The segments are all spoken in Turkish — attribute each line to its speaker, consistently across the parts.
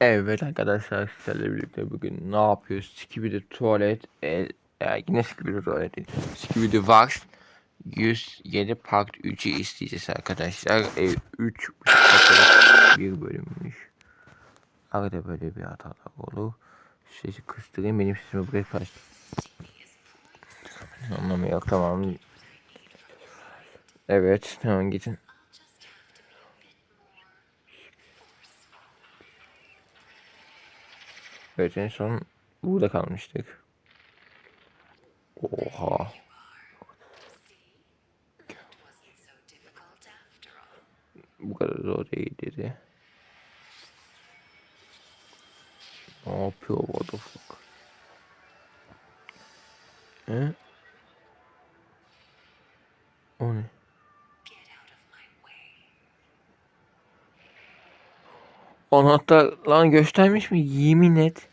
Speaker 1: Evet arkadaşlar sizlerle birlikte bugün ne yapıyoruz? Skibidi tuvalet, e, e, yine Skibidi tuvalet değil. Skibidi Wax 107 Part 3'ü isteyeceğiz arkadaşlar. E, 3 bir bölümmüş. Arada böyle bir hatalar olur. Sesi kıstırayım benim sesimi buraya kaç. Anlamıyor tamam. Evet tamam gidin. Evet en son burada kalmıştık. Oha. Bu kadar zor değil dedi. Ne yapıyor what the fuck? He? O ne? Anahtar lan göstermiş mi? Yemin et.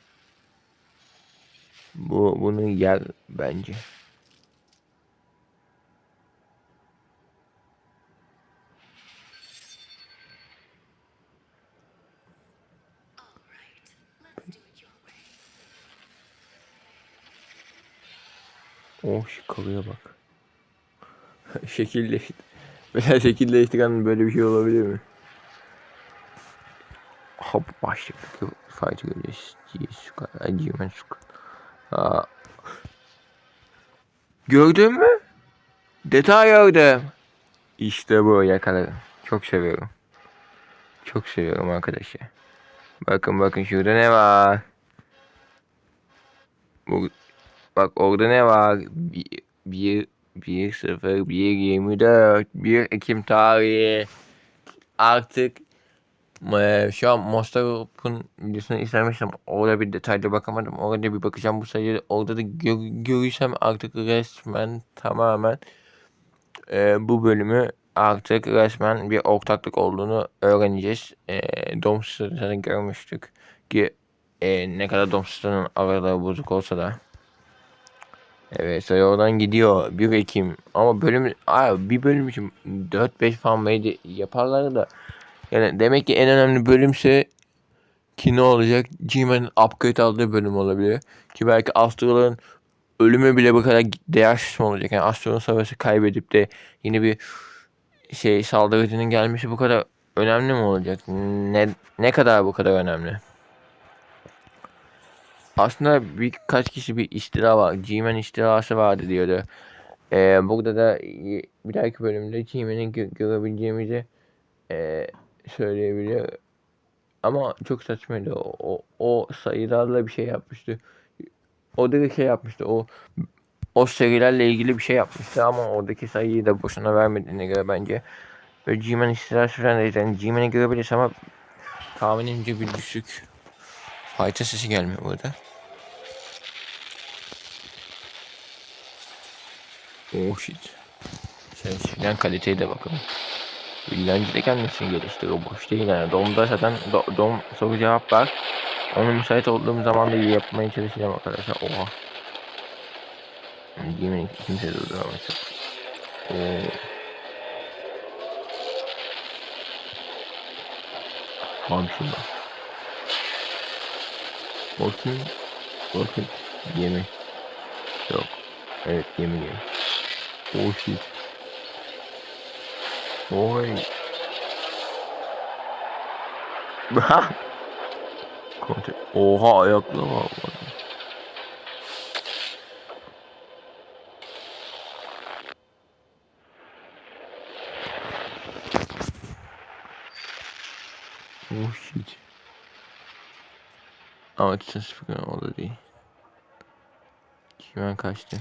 Speaker 1: Bu bunu yer bence. Oh şu kalıya bak. Şekilleşti. Böyle şekilleştiren böyle bir şey olabilir mi? Hop başlıktaki fayda görüyoruz. Suka, acıman Aa. Gördün mü? Detay gördüm. İşte bu yakaladım. Çok seviyorum. Çok seviyorum arkadaşlar. Bakın bakın şurada ne var? Bu, bak orada ne var? Bir, bir, bir sıfır, bir yirmi dört, bir Ekim tarihi. Artık ee, şu an Monster Group'un videosunu izlemiştim. Orada bir detaylı bakamadım. Orada bir bakacağım bu sayıyı. Orada da gör, görürsem artık resmen tamamen e, bu bölümü artık resmen bir ortaklık olduğunu öğreneceğiz. E, Domsuz'da görmüştük ki e, ne kadar Domsuz'un araları bozuk olsa da. Evet sayı oradan gidiyor. 1 Ekim. Ama bölüm abi bir bölüm için 4-5 fan yaparlar da yani demek ki en önemli bölümse ki ne olacak? G-Man'in upgrade aldığı bölüm olabilir. Ki belki Astro'ların ölümü bile bu kadar değersiz mi olacak? Yani Astro'nun savaşı kaybedip de yeni bir şey saldırıcının gelmesi bu kadar önemli mi olacak? Ne, ne kadar bu kadar önemli? Aslında birkaç kişi bir istila var. G-Man istilası vardı diyordu. Ee, burada da bir dahaki bölümde G-Man'i gö görebileceğimizi e, söyleyebiliyor. Ama çok saçmaydı. O, o, o sayılarla bir şey yapmıştı. O da şey yapmıştı. O o serilerle ilgili bir şey yapmıştı ama oradaki sayıyı da boşuna vermediğine göre bence. Ve G-Man istihdar süren yani G-Man'i görebiliriz ama tahminimce bir düşük. Fayta sesi gelmiyor burada. Oh shit. Sen kaliteye de bakalım. Villancı da kendisini geliştiriyor. Boş değil yani. Dom'da zaten do, Dom soru cevap var. Onu müsait olduğum zaman da yapmaya çalışacağım arkadaşlar. Oha. Yemin kimse durduramaz. Oo. Abi şurada. Bakın. Bakın. Yemi. Yok. Evet yemi yemi. Oh shit. Oy. Oha ayakları var. Oh shit. Ama tutun sıfır o da değil. Kimen kaçtı.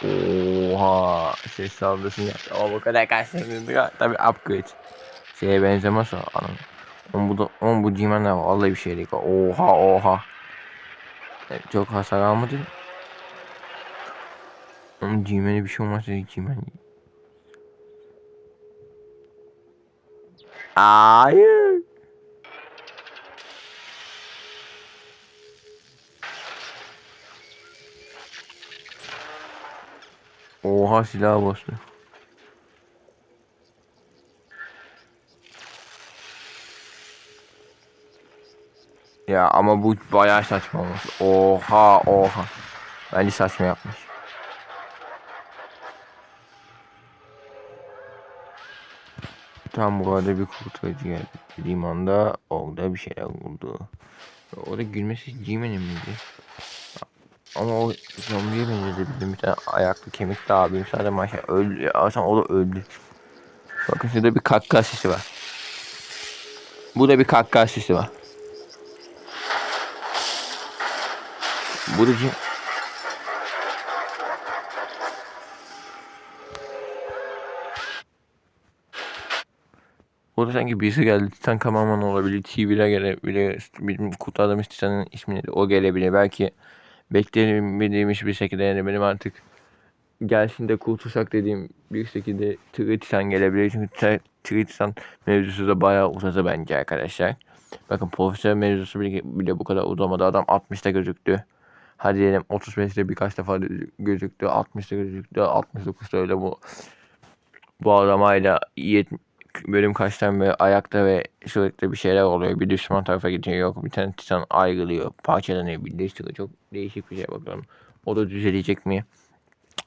Speaker 1: Oha şey saldırısını yaptı. O bu kadar kaçtı. Tabi upgrade. Şeye benzemez o anam. On bu da on bu cimen de vallahi bir şey değil. Oha oha. Evet, çok hasar almadı. Onun cimene bir şey olmaz dedi cimen. Hayır. Oha silah bastı. Ya ama bu bayağı saçma olmuş. Oha oha. Bence saçma yapmış. Tam burada bir kurtarıcı geldi. Dediğim anda orada bir şeyler oldu. Orada gülmesi Cimen'in miydi? Ama o zombiye benzetebildim. Bir tane ayaklı kemikli abim sadece maşa öldü. Ya, o da öldü. Bakın şurada bir kakka sesi var. Burada bir kakka sesi var. Bu da cin... Burada sanki birisi geldi. Titan Kamaman olabilir. TV'ler gelebilir. Bizim kurtardığımız Titan'ın ismi neydi? O gelebilir. Belki beklemediğimiz bir şekilde yani benim artık gelsin de kurtulsak dediğim bir şekilde Tree Titan gelebilir. Çünkü Titan mevzusu da bayağı uzadı bence arkadaşlar. Bakın profesör mevzusu bile, bile bu kadar uzamadı. Adam 60'ta gözüktü. Hadi diyelim 35'te birkaç defa gözüktü. 60'ta gözüktü. 69'da öyle bu bu aramayla 70 bölüm kaçtan beri ayakta ve sürekli bir şeyler oluyor. Bir düşman tarafa gidiyor. Yok bir tane titan ayrılıyor. Parçalanıyor. Birleştiriyor. Çok değişik bir şey bakalım. O da düzelecek mi?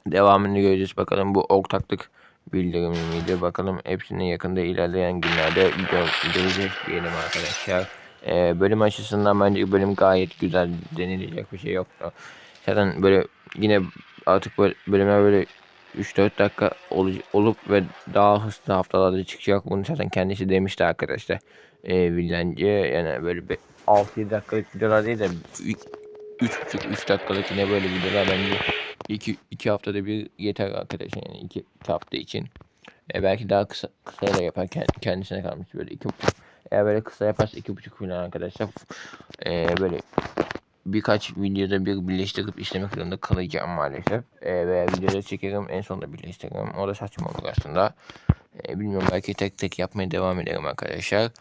Speaker 1: Devamını göreceğiz bakalım. Bu ortaklık bildirimi miydi? Bakalım hepsini yakında ilerleyen günlerde gö- göreceğiz diyelim arkadaşlar. Ee, bölüm açısından bence bölüm gayet güzel denilecek bir şey yoktu. Zaten böyle yine artık böyle bölümler böyle 3-4 dakika ol- olup ve daha hızlı haftalarda çıkacak. Bunu zaten kendisi demişti arkadaşlar. Ee, Villancı yani böyle bir 6-7 dakikalık videolar değil de 3,5-3 dakikalık yine böyle videolar bence 2 2 haftada bir yeter arkadaşlar yani 2 hafta için. E, belki daha kısa kısa da yapar kend- kendisine kalmış böyle 2,5 eğer böyle kısa yaparsa 2,5 falan arkadaşlar. E, böyle birkaç videoda bir birleştirip işlemek zorunda kalacağım maalesef. E, veya videoda çekerim en sonunda birleştiririm. O da saçma olur aslında. E, bilmiyorum belki tek tek yapmaya devam ederim arkadaşlar.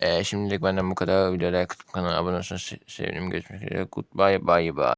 Speaker 1: E, şimdilik benden bu kadar. Atıp kanala abone olursanız se- sevinirim. Görüşmek üzere. Goodbye bye bye.